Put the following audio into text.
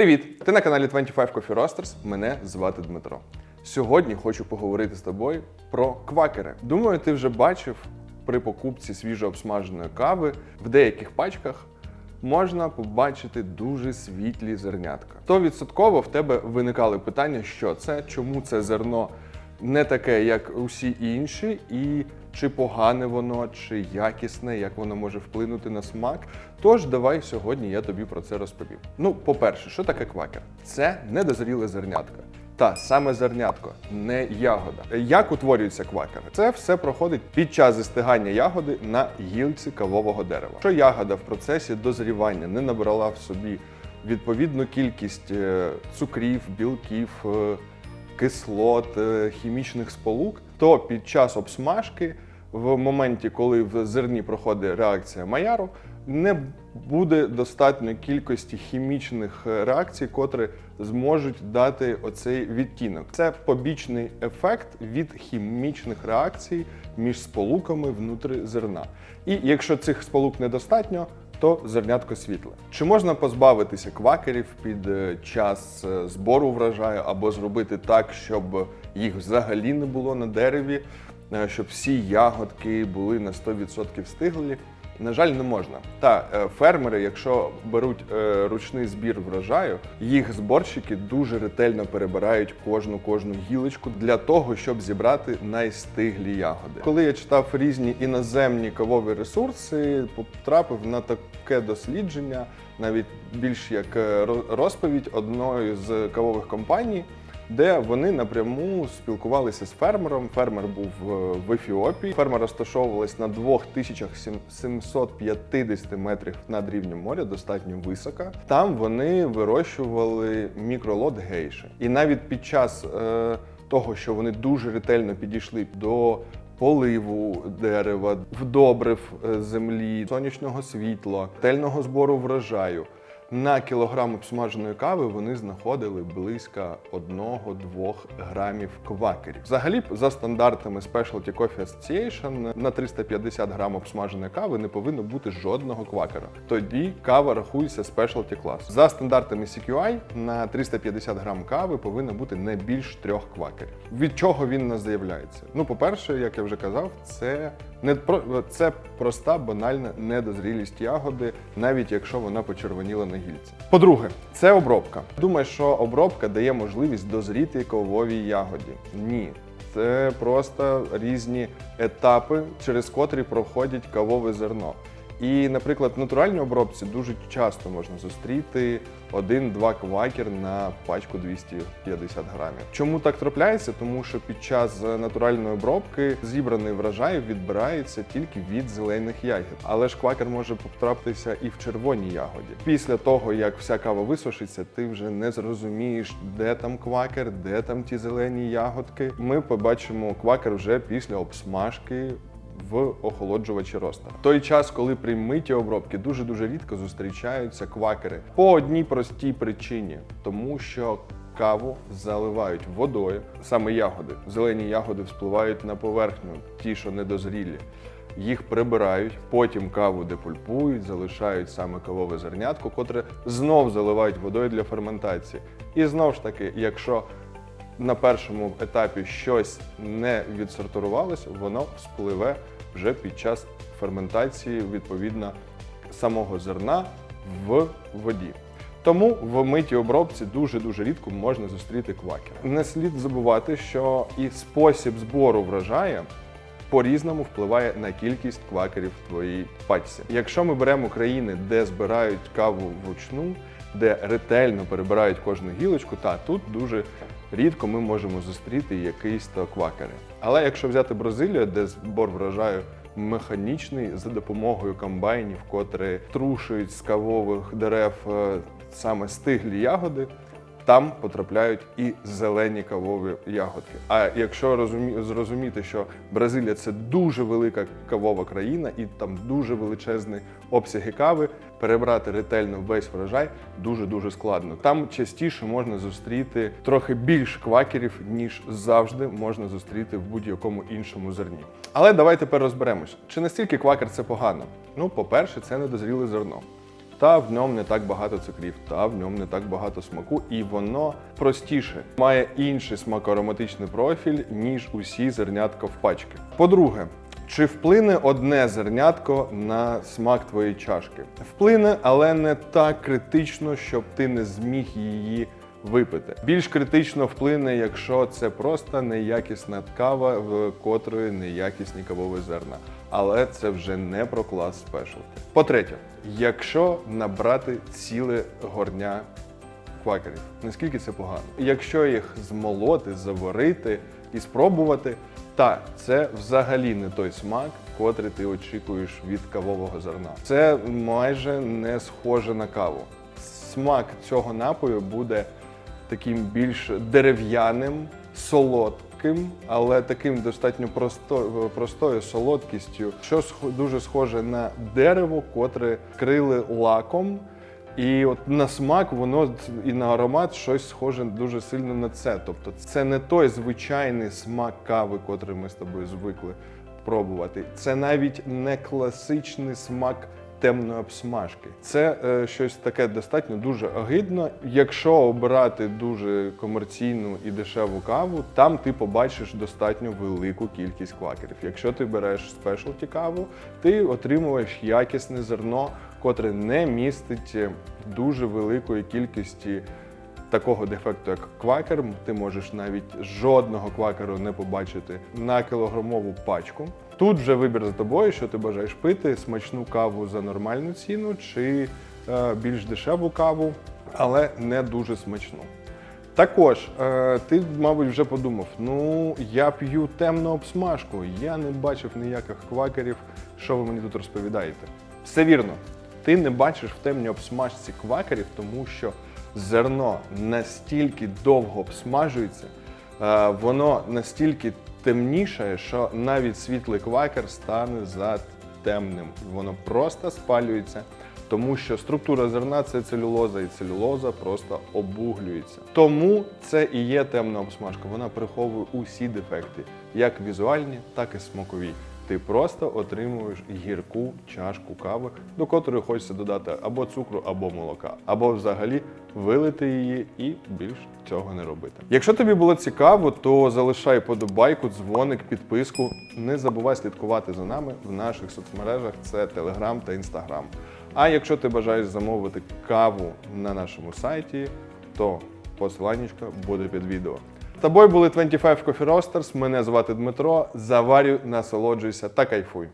Привіт! Ти на каналі 25 Coffee Roasters. Мене звати Дмитро. Сьогодні хочу поговорити з тобою про квакери. Думаю, ти вже бачив при покупці свіжо обсмаженої кави в деяких пачках. Можна побачити дуже світлі зернятка. То відсотково в тебе виникали питання, що це, чому це зерно не таке, як усі інші, і чи погане воно, чи якісне, як воно може вплинути на смак. Тож давай сьогодні я тобі про це розповім. Ну, по-перше, що таке квакер? Це недозріле зернятко. Та саме зернятко, не ягода. Як утворюються квакери? Це все проходить під час застигання ягоди на гілці кавового дерева. Якщо ягода в процесі дозрівання не набрала в собі відповідну кількість е, цукрів, білків, е, кислот, е, хімічних сполук, то під час обсмажки, в моменті, коли в зерні проходить реакція Маяру, не буде достатньо кількості хімічних е, реакцій, котрі зможуть дати оцей відтінок. Це побічний ефект від хімічних реакцій між сполуками внутрі зерна. І якщо цих сполук недостатньо, то зернятко світле. Чи можна позбавитися квакерів під е, час е, збору врожаю або зробити так, щоб їх взагалі не було на дереві, е, щоб всі ягодки були на 100% стиглі? На жаль, не можна. Та е, фермери, якщо беруть е, ручний збір врожаю, їх зборщики дуже ретельно перебирають кожну кожну гілочку для того, щоб зібрати найстиглі ягоди. Коли я читав різні іноземні кавові ресурси, потрапив на таке дослідження, навіть більш як розповідь одної з кавових компаній. Де вони напряму спілкувалися з фермером. Фермер був е, в Ефіопії. Ферма розташовувалась на 2750 метрів над рівнем моря, достатньо висока. Там вони вирощували мікролот гейші. І навіть під час е, того, що вони дуже ретельно підійшли до поливу дерева, вдобрив е, землі, сонячного світла, тельного збору врожаю. На кілограм обсмаженої кави вони знаходили близько 1-2 грамів квакерів. Взагалі, за стандартами Specialty Coffee Association, на 350 грам обсмаженої кави не повинно бути жодного квакера. Тоді кава рахується Specialty клас. За стандартами CQI на 350 грам кави повинно бути не більш трьох квакерів. Від чого він нас з'являється? Ну, по-перше, як я вже казав, це це проста банальна недозрілість ягоди, навіть якщо вона почервоніла на гільці. По-друге, це обробка. Думаю, що обробка дає можливість дозріти кавовій ягоді. Ні. Це просто різні етапи, через котрі проходять кавове зерно. І, наприклад, в натуральній обробці дуже часто можна зустріти один-два квакер на пачку 250 грамів. Чому так трапляється? Тому що під час натуральної обробки зібраний врожай відбирається тільки від зелених ягід. Але ж квакер може потрапитися і в червоній ягоді. Після того, як вся кава висушиться, ти вже не зрозумієш, де там квакер, де там ті зелені ягодки. Ми побачимо квакер вже після обсмажки в охолоджувачі ростера. Той час, коли при митій обробці дуже дуже рідко зустрічаються квакери по одній простій причині, тому що каву заливають водою, саме ягоди. Зелені ягоди вспливають на поверхню, ті, що недозрілі. Їх прибирають, потім каву депульпують, залишають саме кавове зернятко, котре знов заливають водою для ферментації. І знов ж таки, якщо на першому етапі щось не відсортувалося, воно вспливе вже під час ферментації відповідно самого зерна в воді. Тому в митій обробці дуже-дуже рідко можна зустріти квакер. Не слід забувати, що і спосіб збору врожаю по-різному впливає на кількість квакерів в твоїй пачці. Якщо ми беремо країни, де збирають каву вручну, де ретельно перебирають кожну гілочку, та тут дуже рідко ми можемо зустріти якийсь то квакери. Але якщо взяти Бразилію, де збор врожаю механічний за допомогою комбайнів, котрі трушують з кавових дерев е, саме стиглі ягоди, там потрапляють і зелені кавові ягодки. А якщо розумі... зрозуміти, що Бразилія це дуже велика кавова країна, і там дуже величезні обсяги кави, перебрати ретельно весь врожай дуже дуже складно. Там частіше можна зустріти трохи більш квакерів, ніж завжди можна зустріти в будь-якому іншому зерні. Але давай тепер розберемось, чи настільки квакер це погано? Ну, по-перше, це недозріле зерно. Та в ньому не так багато цукрів, та в ньому не так багато смаку, і воно простіше має інший смакоароматичний профіль, ніж усі зернятка в пачки. По-друге, чи вплине одне зернятко на смак твоєї чашки? Вплине, але не так критично, щоб ти не зміг її випити. Більш критично вплине, якщо це просто неякісна кава, в котрої неякісні кавові зерна. Але це вже не про клас спешалті. По-третє, якщо набрати ціле горня квакерів, наскільки це погано? Якщо їх змолоти, заварити і спробувати, так, це взагалі не той смак, котрий ти очікуєш від кавового зерна. Це майже не схоже на каву. Смак цього напою буде таким більш дерев'яним, солодким, але таким достатньо просто, простою солодкістю, що дуже схоже на дерево, котре крили лаком. І от на смак воно і на аромат щось схоже дуже сильно на це. Тобто, це не той звичайний смак кави, котрий ми з тобою звикли пробувати. Це навіть не класичний смак темної обсмажки. Це е, щось таке достатньо дуже огидно. Якщо обирати дуже комерційну і дешеву каву, там ти побачиш достатньо велику кількість квакерів. Якщо ти береш спешалті каву, ти отримуєш якісне зерно, котре не містить е, дуже великої кількості такого дефекту, як квакер, ти можеш навіть жодного квакеру не побачити на кілограмову пачку. Тут вже вибір за тобою, що ти бажаєш пити, смачну каву за нормальну ціну чи е, більш дешеву каву, але не дуже смачну. Також е, ти, мабуть, вже подумав: ну я п'ю темну обсмажку, я не бачив ніяких квакерів. Що ви мені тут розповідаєте? Все вірно, ти не бачиш в темній обсмажці квакерів, тому що зерно настільки довго обсмажується, е, воно настільки темніше, що навіть світлий квакер стане за темним. Воно просто спалюється. Тому що структура зерна це целюлоза, і целюлоза просто обуглюється. Тому це і є темна обсмажка. Вона приховує усі дефекти, як візуальні, так і смакові. Ти просто отримуєш гірку чашку кави, до котрої хочеться додати або цукру, або молока, або взагалі вилити її і більш цього не робити. Якщо тобі було цікаво, то залишай подобайку, дзвоник, підписку. Не забувай слідкувати за нами в наших соцмережах. Це Telegram та Instagram. А якщо ти бажаєш замовити каву на нашому сайті, то посиланнячко буде під відео. Тобою були 25 Coffee Roasters, Мене звати Дмитро. Заварюй, насолоджуйся та кайфуй.